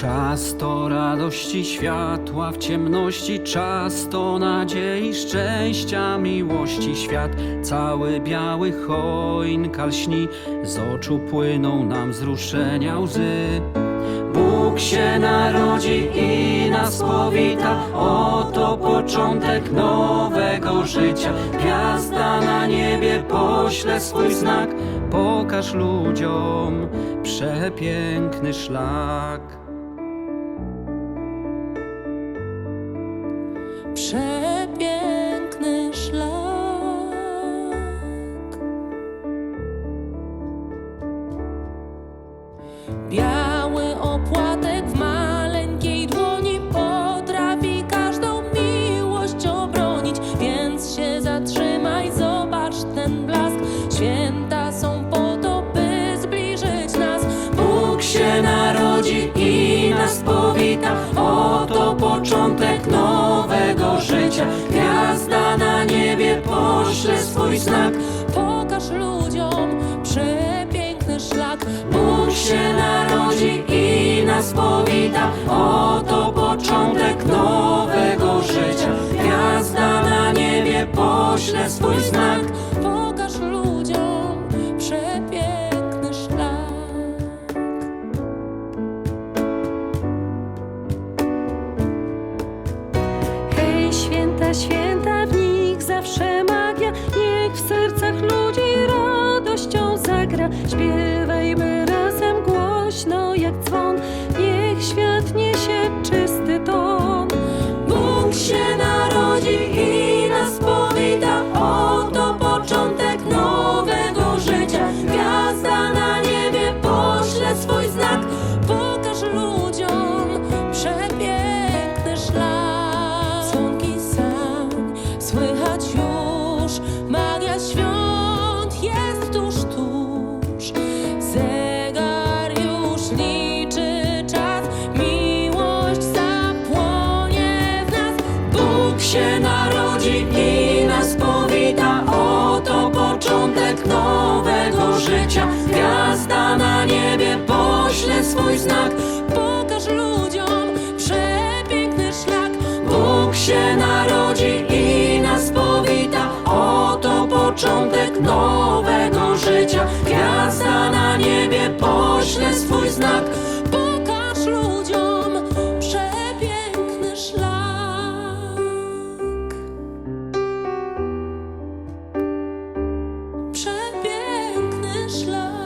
Czas to radości światła w ciemności, czas to nadziei, szczęścia, miłości świat. Cały biały choinkal śni, z oczu płyną nam wzruszenia łzy. Bóg się narodzi i nas powita, oto początek nowego życia. Gwiazda na niebie pośle swój znak, pokaż ludziom przepiękny szlak. Biały opłatek w maleńkiej dłoni potrafi każdą miłość obronić, więc się zatrzymaj, zobacz ten blask. Święta są po to, by zbliżyć nas. Bóg się narodzi i nas powita, oto początek nowego życia. Gwiazda na niebie pośle swój znak. Pokaż ludziom przepiękny szlak. Bóg się narodzi i nas powita, oto początek nowego życia. Gwiazda na niebie pośle swój znak. Pokaż ludziom przepiękny szlak. Hej, święta, święta, zagra. Śpiewajmy razem głośno jak dzwon. Niech świat niesie czysty ton. Bóg się narodzi i nas powita, oto początek nowego życia. Gwiazda na niebie pośle swój znak. Pokaż ludziom przepiękny szlak. Dzwonki sań słychać już, się narodzi i pośle swój znak. Pokaż ludziom przepiękny szlak. Przepiękny szlak.